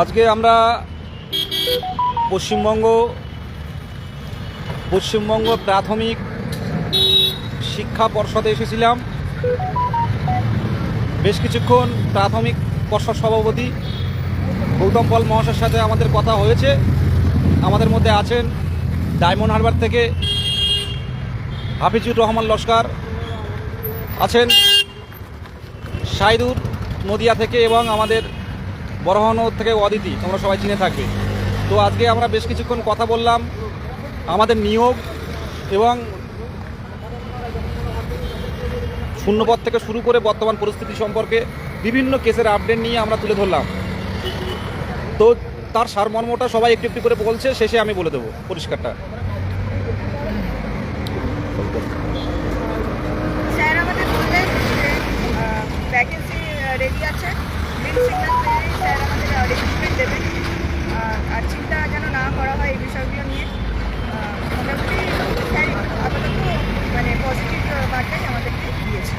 আজকে আমরা পশ্চিমবঙ্গ পশ্চিমবঙ্গ প্রাথমিক শিক্ষা পর্ষদে এসেছিলাম। বেশ কিছুক্ষণ প্রাথমিক পর্ষদ সভাপতি গৌতম পল মহাশয়ের সাথে আমাদের কথা হয়েছে। আমাদের মধ্যে আছেন ডায়মন্ড হারবার থেকে হাফিজুর রহমান লস্কর, আছেন সাইদুর নদিয়া থেকে এবং আমাদের বড়হনগর থেকে অদিতি, তোমরা সবাই চিনে থাকবে। তো আজকে আমরা বেশ কিছুক্ষণ কথা বললাম, আমাদের নিয়োগ এবং শূন্যপদ থেকে শুরু করে বর্তমান পরিস্থিতি সম্পর্কে বিভিন্ন কেসের আপডেট নিয়ে আমরা তুলে ধরলাম। তো তার সারমর্মটা সবাই একটু একটু করে বলছে, শেষে আমি বলে দেবো পরিষ্কারটা। রেডি আছে। আর চিন্তা যেন না করা হয় এই বিষয়গুলো নিয়ে মোটামুটি স্যার আপাতত মানে পজিটিভ বার্তাই আমাদেরকে দিয়েছে।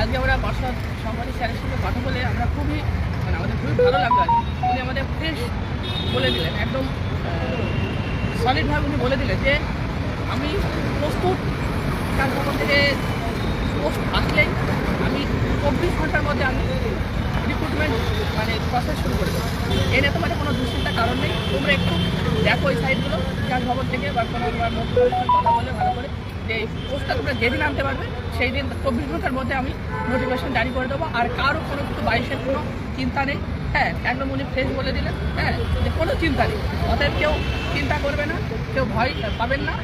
আজকে আমরা বর্ষার সম্মানী স্যারের সঙ্গে কথা বলে আমরা খুবই মানে আমাদের খুবই ভালো লাগল আর উনি আমাদের ফ্রেশ বলে দিলেন, একদম সলিডভাবে উনি বলে দিলেন যে, আমি প্রস্তুত, তার থেকে পোস্ট আসলেই আমি চব্বিশ ঘণ্টার মধ্যে আমি রিক্রুটমেন্ট মানে প্রসেস শুরু করে দেবো। এ নিয়ে তোমাদের কোনো দুশ্চিন্তার কারণ নেই। তোমরা একটু দেখো ওই সাইটগুলো চাষ ভবন থেকে বা কোনো মুখ্যমন্ত্রীর কথা বলে ভালো করে যে পোস্টটা তোমরা যেদিন আনতে পারবে, সেই দিন চব্বিশ ঘণ্টার মধ্যে আমি নোটিফিকেশন জারি করে দেবো। আর কারও কোনো কিছু বাইশের কোনো চিন্তা নেই। হ্যাঁ একদম উনি ফ্রেশ বলে দিলেন? হ্যাঁ যে কোনো চিন্তা নেই। অতএব কেউ চিন্তা করবে না, কেউ ভয় পাবেন না।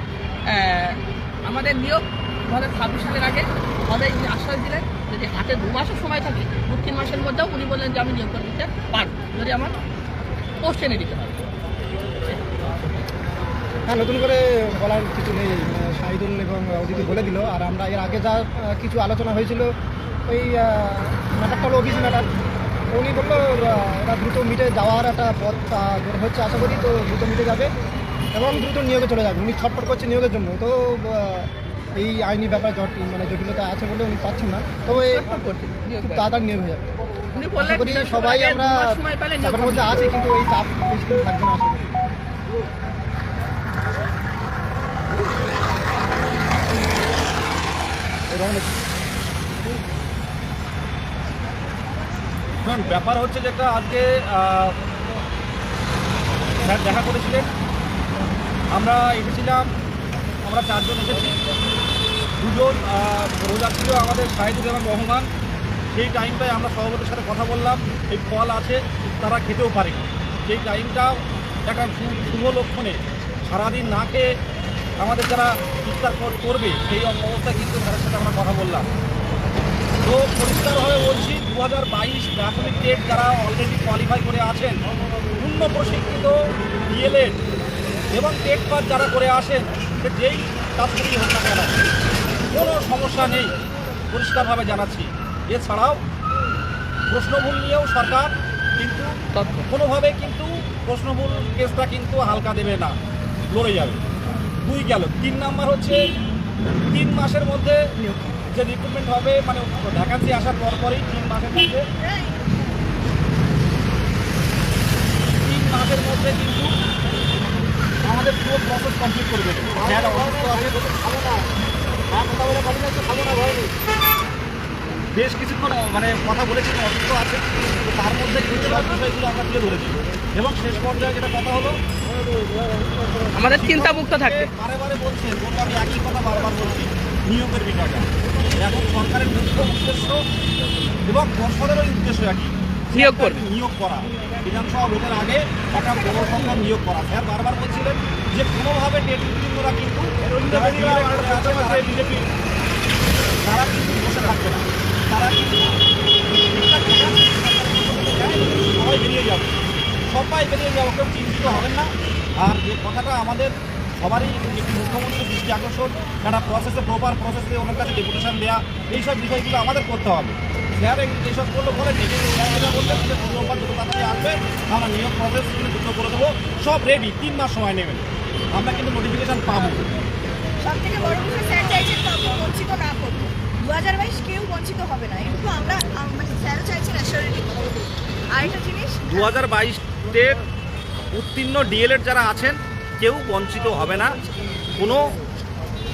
আমাদের নিয়োগ দু হাজার ছাব্বিশ সালের আগে উনি আশ্বাস দিলেন যদি হাতে দু মাসের সময় থাকে দু তিন মাসের মধ্যেও উনি বললেন যে আমি নিয়োগ করে দিতে পারব, যদি আমার পোস্ট এনে দিতে পারব। হ্যাঁ নতুন করে বলার কিছু নেই। শাহিদুল এবং অদিতি বলে দিল। আর আমরা এর আগে যা কিছু আলোচনা হয়েছিল, ওই ম্যাটারটা হলো অফিস ম্যাটার, উনি বলল এরা দ্রুত মিটে যাওয়ার একটা পথ হচ্ছে। আশা করি তো দ্রুত মিটে যাবে এবং দ্রুত নিয়োগে চলে যাবে। উনি ছটফট করছে নিয়োগের জন্য। তো এই আইনি ব্যাপারে মানে জটিলতা আছে বলে উনি পাচ্ছেন না। তবে খুব তাড়াতাড়ি নিয়োগ হয়ে যাবে। উনি বললেন করি সবাই আমরা চাপের মধ্যে আছি কিন্তু এই চাপ বেশি থাকবে না ব্যাপার হচ্ছে যেটা আজকে আহ, স্যার দেখা করেছিলেন। আমরা এসেছিলাম আমরা চারজন এসেছি। দুজন আহ, রোজা ছিল আমাদের সাহিদুল এবং রহমান সেই টাইমটায় আমরা সভাপতির সাথে কথা বললাম। এই ফল আছে তারা খেতেও পারে। সেই টাইমটাও একটা শুভ লক্ষণে সারাদিন না খেয়ে আমাদের যারা ইফতার কর- করবে সেই অবস্থা কিন্তু তাদের সাথে আমরা কথা বললাম। তো পরিষ্কারভাবে বলছি দু হাজার বাইশ প্রাথমিক টেট যারা অলরেডি কোয়ালিফাই করে আছেন পূর্ণ প্রশিক্ষিত ডিএলএড এবং টেট পাস যারা করে আসেন যেই চাকরি হোক না কেন কোনো সমস্যা নেই। পরিষ্কারভাবে জানাচ্ছি। এছাড়াও প্রশ্নভুল নিয়েও সরকার কিন্তু কোনোভাবে কিন্তু প্রশ্নভুল কেসটা কিন্তু হালকা দেবে না। লড়ে যাবে। দুই গেল। তিন নাম্বার হচ্ছে তিন মাসের মধ্যে যে রিক্রুটমেন্ট হবে মানে ভ্যাকান্সি আসার পর পরই তিন মাসের মধ্যে তিন মাসের মধ্যে কিন্তু আমাদের পুরো প্রসেস কমপ্লিট করে দেবে। আছে। বেশ কিছুক্ষণ মানে কথা বলেছি অসুস্থ আছে। তার মধ্যে কিন্তু সব বিষয়গুলো আমরা তুলে ধরেছি। এবং শেষ পর্যায়ে যেটা কথা হলো আমাদের চিন্তা মুক্ত থাকবে। বারে বারে বলছেন বলব আমি একই কথা বারবার বলছি নিয়োগের বিষয়টা। এখন সরকারের মুখ্য উদ্দেশ্য এবং পর্ষদেরও উদ্দেশ্য একই। নিয়োগ করবে। নিয়োগ করা। বিধানসভা ভোটের আগে একটা বড় সংখ্যা নিয়োগ করা। স্যার, বারবার বলছিলেন যে কোনোভাবে টেট কিন্তু তারা কিন্তু বসে থাকবে না। তারা কিন্তু সবাই বেরিয়ে যাবে। সবাই বেরিয়ে যাবে, কেউ চিন্তিত হবেন না। আর যে কথাটা আমাদের সবারই একটি মুখ্যমন্ত্রীর দৃষ্টি আকর্ষণ একটা প্রসেসে প্রপার প্রসেসে ওনার কাছে ডেপুটেশন দেওয়া এইসব বিষয়গুলো আমাদের করতে হবে। স্যার এইসব করলে বলে যত তাড়াতাড়ি আসবে। আমরা নিয়োগ প্রসেস করে দেবো। সব রেডি তিন মাস সময় নেবেন। আমরা কিন্তু নোটিফিকেশান পাবো। সব থেকে বড় বিষয় স্যার চাইছেন কাউকে বঞ্চিত না করব। দু হাজার বাইশ কেউ বঞ্চিত হবে না। কিন্তু আমরা আম- মানে স্যার চাই দু হাজার বাইশের উত্তীর্ণ ডিএলএড যারা আছেন কেউ বঞ্চিত হবে না। কোনো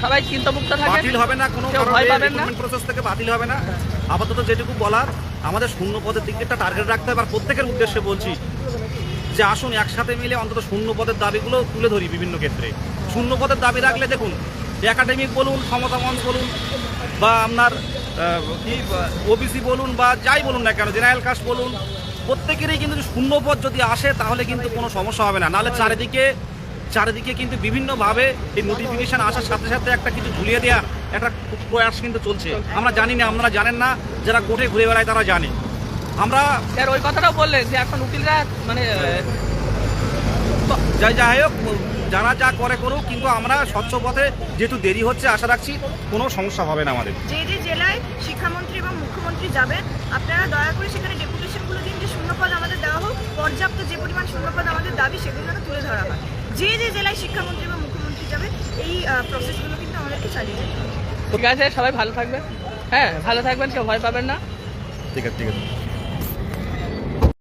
সবাই চিন্তামুক্ত থাকে বাতিল হবে না কোনো ভয় পাবেন না। প্রসেস থেকে বাতিল হবে না। আপাতত যেটুকু বলার আমাদের শূন্য পদের দিক দিয়ে একটা টার্গেট রাখতে হবে। আর প্রত্যেকের উদ্দেশ্যে বলছি যে আসুন একসাথে মিলে অন্তত শূন্য পদের দাবিগুলো তুলে ধরি বিভিন্ন ক্ষেত্রে। শূন্য পদের দাবি রাখলে দেখুন একাডেমিক বলুন সমতা মঞ্চ বলুন বা আপনার কি ওবিসি বলুন বা যাই বলুন না কেন জেনারেল কাস্ট বলুন প্রত্যেকেরই কিন্তু শূন্য পদ যদি আসে তাহলে কিন্তু কোনো সমস্যা হবে না। নাহলে চারিদিকে চারিদিকে কিন্তু বিভিন্নভাবে এই নোটিফিকেশন আসার সাথে সাথে একটা কিছু ঝুলিয়ে দেওয়ার একটা প্রয়াস কিন্তু চলছে। আমরা জানি না আপনারা জানেন না যারা গোটে ঘুরে বেড়ায় তারা জানে। আমরা স্যার ওই কথাটাও বললেন যে এখন উকিলরা মানে যাই যাই হোক যারা যা করে করুক কিন্তু আমরা স্বচ্ছ পথে যেহেতু দেরি হচ্ছে আশা রাখছি কোনো সমস্যা হবে না আমাদের। যে যে জেলায় শিক্ষামন্ত্রী এবং মুখ্যমন্ত্রী যাবেন আপনারা দয়া করে সেখানে ডেপুটেশনগুলো দিন যে শূন্যপদ আমাদের দেওয়া হোক পর্যাপ্ত যে পরিমাণ শূন্যপদ আমাদের দাবি সেগুলো যেন তুলে ধরা হয়। যে যে জেলায় শিক্ষামন্ত্রী বা মুখ্যমন্ত্রী যাবে এই প্রসেসগুলো কিন্তু আমাদেরকে চালিয়ে যেতে হবে। ঠিক আছে সবাই ভালো থাকবেন। হ্যাঁ ভালো থাকবেন কেউ ভয় পাবেন না। ঠিক আছে ঠিক আছে।